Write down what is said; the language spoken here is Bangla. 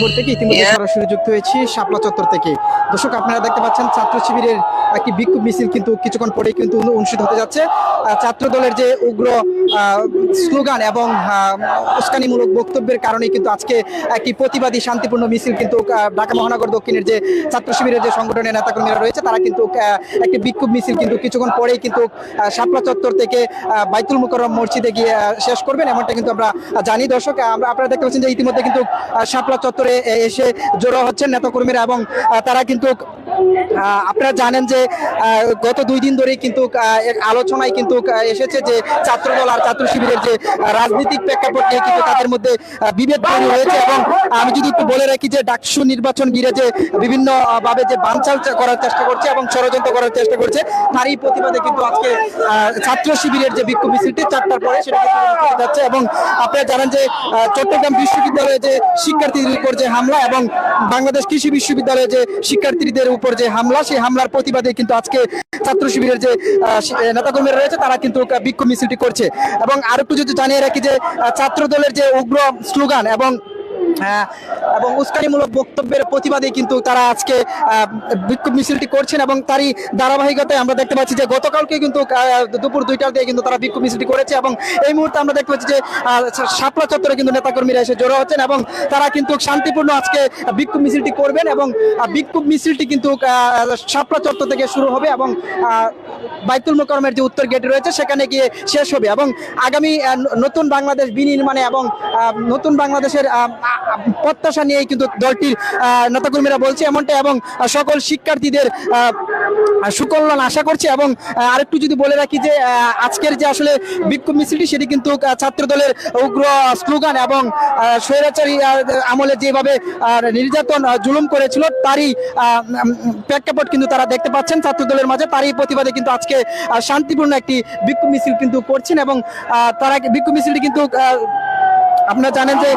ফোর থেকে ইতিমধ্যে সরাসরি যুক্ত হয়েছি শাপলা চত্বর থেকে। দর্শক আপনারা দেখতে পাচ্ছেন ছাত্র শিবিরের একটি বিক্ষোভ মিছিল কিন্তু কিছুক্ষণ পরে কিন্তু অনুষ্ঠিত হতে যাচ্ছে। ছাত্র দলের যে উগ্র স্লোগান এবং উস্কানিমূলক বক্তব্যের কারণে কিন্তু আজকে একটি প্রতিবাদী শান্তিপূর্ণ মিছিল কিন্তু ঢাকা মহানগর দক্ষিণের যে ছাত্র শিবিরের যে সংগঠনের নেতাকর্মীরা রয়েছে তারা কিন্তু একটি বিক্ষোভ মিছিল কিন্তু কিছুক্ষণ পরেই কিন্তু শাপলা চত্বর থেকে বাইতুল মুকররম মসজিদে গিয়ে শেষ করবেন এমনটা কিন্তু আমরা জানি। দর্শক আমরা আপনারা দেখতে পাচ্ছেন যে ইতিমধ্যে কিন্তু শাপলা চত্বরে এ- এসে জড়ো হচ্ছেন নেতাকর্মীরা এবং তারা কিন্তু আপনারা জানেন যে গত দুই দিন ধরেই কিন্তু আলোচনায় কিন্তু এসেছে যে ছাত্রদল আর ছাত্র শিবিরের যে রাজনৈতিক প্রেক্ষাপট নিয়ে কিন্তু তাদের মধ্যে বিভেদ তৈরি হয়েছে এবং আমি যদি একটু বলে রাখি যে, ডাকসু নির্বাচন ঘিরে যে বিভিন্ন ভাবে যে বানচাল করার চেষ্টা করছে এবং ষড়যন্ত্র করার চেষ্টা করছে, তারই প্রতিবাদে কিন্তু আজকে ছাত্র শিবিরের যে বিক্ষোভ মিছিলটি চারটার পরে সেটা যাচ্ছে এবং আপনারা জানেন যে চট্টগ্রাম বিশ্ববিদ্যালয়ে যে শিক্ষার্থীদের উপর যে হামলা এবং বাংলাদেশ কৃষি বিশ্ববিদ্যালয়ে যে শিক্ষার্থীদের উপর যে হামলা, সেই হামলার প্রতিবাদে কিন্তু আজকে ছাত্র শিবিরের যে নেতাকর্মীরা রয়েছে, তারা কিন্তু বিক্ষোভ মিছিলটি করছে। এবং আরেকটু যদি জানিয়ে রাখি যে ছাত্র দলের যে উগ্র স্লোগান এবং এবং উস্কানিমূলক বক্তব্যের প্রতিবাদে কিন্তু তারা আজকে বিক্ষোভ মিছিলটি করছেন এবং তারই ধারাবাহিকতায় আমরা দেখতে পাচ্ছি যে গতকালকে কিন্তু দুপুর দুইটার দিয়ে কিন্তু তারা বিক্ষোভ মিছিলটি করেছে এবং এই মুহূর্তে আমরা দেখতে পাচ্ছি যে শাপলা চত্বরে কিন্তু নেতাকর্মীরা এসে জড়ো হচ্ছেন এবং তারা কিন্তু শান্তিপূর্ণ আজকে বিক্ষোভ মিছিলটি করবেন এবং বিক্ষোভ মিছিলটি কিন্তু শাপলা চত্বর থেকে শুরু হবে এবং বাইতুল মোকরমের যে উত্তর গেট রয়েছে, সেখানে গিয়ে শেষ হবে। এবং আগামী নতুন বাংলাদেশ বিনির্মাণে এবং নতুন বাংলাদেশের প্রত্যাশা নিয়েই কিন্তু দলটির নেতাকর্মীরা বলছে এমনটা এবং সকল শিক্ষার্থীদের সুকল্যাণ আশা করছে এবং আরেকটু যদি বলে রাখি যে আজকের যে আসলে বিক্ষোভ মিছিলটি, সেটি কিন্তু ছাত্র দলের উগ্র স্লোগান এবং স্বৈরাচারী আমলে যেভাবে নির্যাতন জুলুম করেছিল, তারই প্রেক্ষাপট কিন্তু তারা দেখতে পাচ্ছেন ছাত্র দলের মাঝে, তারই প্রতিবাদে কিন্তু আজকে শান্তিপূর্ণ একটি বিক্ষোভ মিছিল কিন্তু করছেন এবং তারা বিক্ষোভ মিছিলটি কিন্তু আপনারা জানেন যে